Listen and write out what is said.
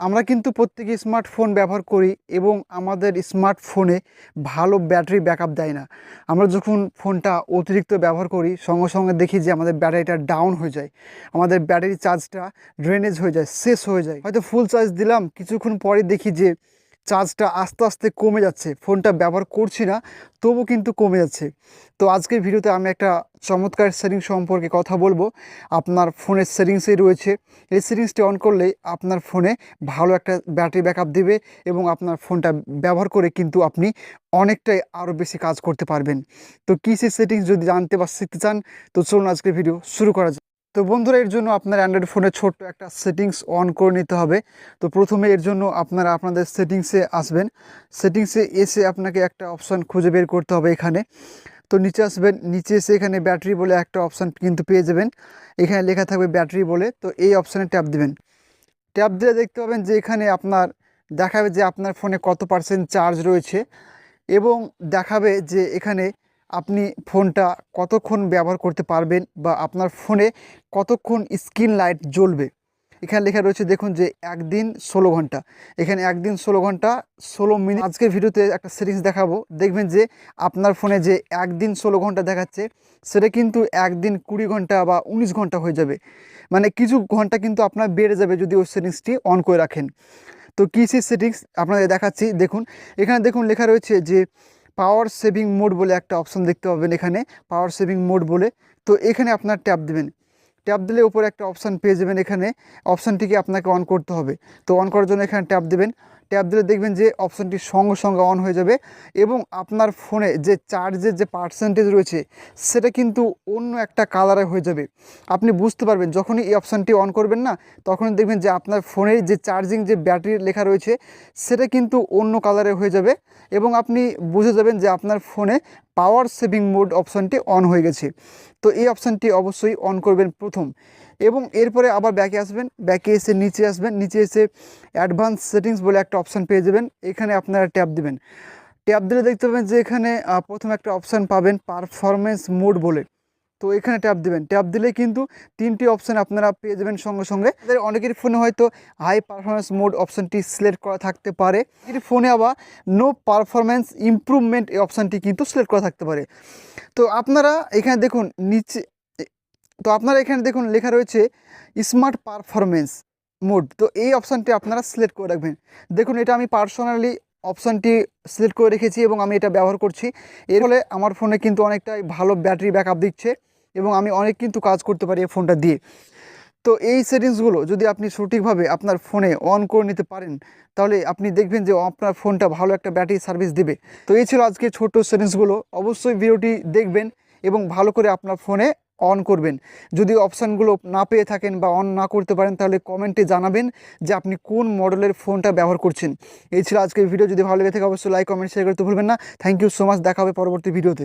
আমরা কিন্তু প্রত্যেকে স্মার্টফোন ব্যবহার করি এবং আমাদের স্মার্টফোনে ভালো ব্যাটারি ব্যাকআপ দেয় না। আমরা যখন ফোনটা অতিরিক্ত ব্যবহার করি, সঙ্গে সঙ্গে দেখি যে আমাদের ব্যাটারিটা ডাউন হয়ে যায়। আমাদের ব্যাটারি চার্জটা ড্রেনেজ হয়ে যায়, শেষ হয়ে যায়। হয়তো ফুল চার্জ দিলাম, কিছুক্ষণ পরে দেখি যে চার্জটা আস্তে আস্তে কমে যাচ্ছে। ফোনটা ব্যবহার করছি না তবু কিন্তু কমে যাচ্ছে। তো আজকের ভিডিওতে আমি একটা চমৎকার সেটিং সম্পর্কে কথা বলব। আপনার ফোনের সেটিংসেই রয়েছে। এই সেটিংসটি অন করলেই আপনার ফোনে ভালো একটা ব্যাটারি ব্যাকআপ দেবে এবং আপনার ফোনটা ব্যবহার করে কিন্তু আপনি অনেকটাই আরও বেশি কাজ করতে পারবেন। তো কী সেই সেটিংস যদি জানতে বা শিখতে চান, তো চলুন আজকের ভিডিও শুরু করা তো বন্ধুরা, এর জন্য আপনার অ্যান্ড্রয়েড ফোনে ছোট্ট একটা সেটিংস অন করে নিতে হবে। তো প্রথমে এর জন্য আপনারা আপনাদের সেটিংসে আসবেন। সেটিংসে এসে আপনাকে একটা অপশান খুঁজে বের করতে হবে এখানে। তো নিচে আসবেন। নিচে এসে এখানে ব্যাটারি বলে একটা অপশান কিন্তু পেয়ে যাবেন। এখানে লেখা থাকবে ব্যাটারি বলে। তো এই অপশানে ট্যাপ দিবেন। ট্যাপ দিলে দেখতে পাবেন যে এখানে আপনার দেখাবে যে আপনার ফোনে কত পার্সেন্ট চার্জ রয়েছে এবং দেখাবে যে এখানে আপনি ফোনটা কতক্ষণ ব্যবহার করতে পারবেন বা আপনার ফোনে কতক্ষণ স্ক্রিন লাইট জ্বলবে? এখানে লেখা রয়েছে, দেখুন যে একদিন ষোলো ঘণ্টা। এখানে একদিন ষোলো ঘণ্টা, ষোলো মিনিট। আজকের ভিডিওতে একটা সিরিজ দেখাবো। দেখবেন যে আপনার ফোনে যে একদিন ষোলো ঘণ্টা দেখাচ্ছে, সেটা কিন্তু একদিন কুড়ি ঘণ্টা বা উনিশ ঘণ্টা হয়ে যাবে। মানে কিছু ঘণ্টা কিন্তু আপনার বেড়ে যাবে যদি ওই সেটিংসটি অন করে রাখেন। তো কী সেই সেটিংস আপনাদের দেখাচ্ছি। দেখুন, এখানে দেখুন লেখা রয়েছে যে পাওয়ার সেভিং মোড বলে একটা অপশান দেখতে পাবেন এখানে, পাওয়ার সেভিং মোড বলে। তো এখানে আপনার ট্যাপ দেবেন। ট্যাপ দিলে উপরে একটা অপশান পেয়ে যাবেন এখানে। অপশানটিকে আপনাকে অন করতে হবে। তো অন করার জন্য এখানে ট্যাপ দেবেন। ট্যাপ দিলে দেখবেন যে অপশানটি সঙ্গে সঙ্গে অন হয়ে যাবে এবং আপনার ফোনে যে চার্জের যে পার্সেন্টেজ রয়েছে, সেটা কিন্তু অন্য একটা কালারে হয়ে যাবে। আপনি বুঝতে পারবেন, যখনই এই অপশানটি অন করবেন না তখন দেখবেন যে আপনার ফোনের যে চার্জিং যে ব্যাটারি লেখা রয়েছে, সেটা কিন্তু অন্য কালারে হয়ে যাবে এবং আপনি বুঝে যাবেন যে আপনার ফোনে পাওয়ার সেভিং মোড অপশানটি অন হয়ে গেছে। তো এই অপশানটি অবশ্যই অন করবেন প্রথম। এবং এরপরে আবার ব্যাকে আসবেন ব্যাকে এসে নিচে আসবেন, নিচে এসে অ্যাডভান্স সেটিংস বলে একটা অপশান পেয়ে যাবেন, এখানে আপনারা ট্যাপ দিবেন। ট্যাপ দিলে দেখতে পাবেন যে এখানে প্রথম একটা অপশান পাবেন পারফরমেন্স মোড বলে। তো এখানে ট্যাপ দিবেন। ট্যাপ দিলে কিন্তু তিনটি অপশান আপনারা পেয়ে যাবেন সঙ্গে সঙ্গে। আপনাদের অনেকের ফোনে হয়তো হাই পারফরমেন্স মোড অপশানটি সিলেক্ট করা থাকতে পারে। এর ফোনে আবার নো পারফরমেন্স ইমপ্রুভমেন্ট এই অপশানটি কিন্তু সিলেক্ট করা থাকতে পারে। তো আপনারা এখানে দেখুন, নিচে তো আপনারা এখানে দেখুন, লেখা রয়েছে স্মার্ট পারফরমেন্স মোড তো এই অপশানটি আপনারা সিলেক্ট করে রাখবেন। দেখুন, এটা আমি পার্সোনালি অপশানটি সিলেক্ট করে রেখেছি এবং আমি এটা ব্যবহার করছি। এর ফলে আমার ফোনে কিন্তু অনেকটাই ভালো ব্যাটারি ব্যাকআপ দিচ্ছে এবং আমি অনেক কিন্তু কাজ করতে পারি এই ফোনটা দিয়ে। তো এই সেটিংসগুলো যদি আপনি সঠিকভাবে আপনার ফোনে অন করে নিতে পারেন, তাহলে আপনি দেখবেন যে আপনার ফোনটা ভালো একটা ব্যাটারি সার্ভিস দেবে। তো এই ছিল আজকে ছোট্ট সেটিংসগুলো অবশ্যই ভিডিওটি দেখবেন এবং ভালো করে আপনার ফোনে অন করবেন। যদি অপশানগুলো না পেয়ে থাকেন বা অন না করতে পারেন, তাহলে কমেন্টে জানাবেন যে আপনি কোন মডেলের ফোনটা ব্যবহার করছেন। এই ছিল আজকের ভিডিও। যদি ভালো লেগে থাকে, অবশ্যই লাইক কমেন্ট শেয়ার করতে ভুলবেন না। থ্যাংক ইউ সো মাচ দেখা হবে পরবর্তী ভিডিওতে।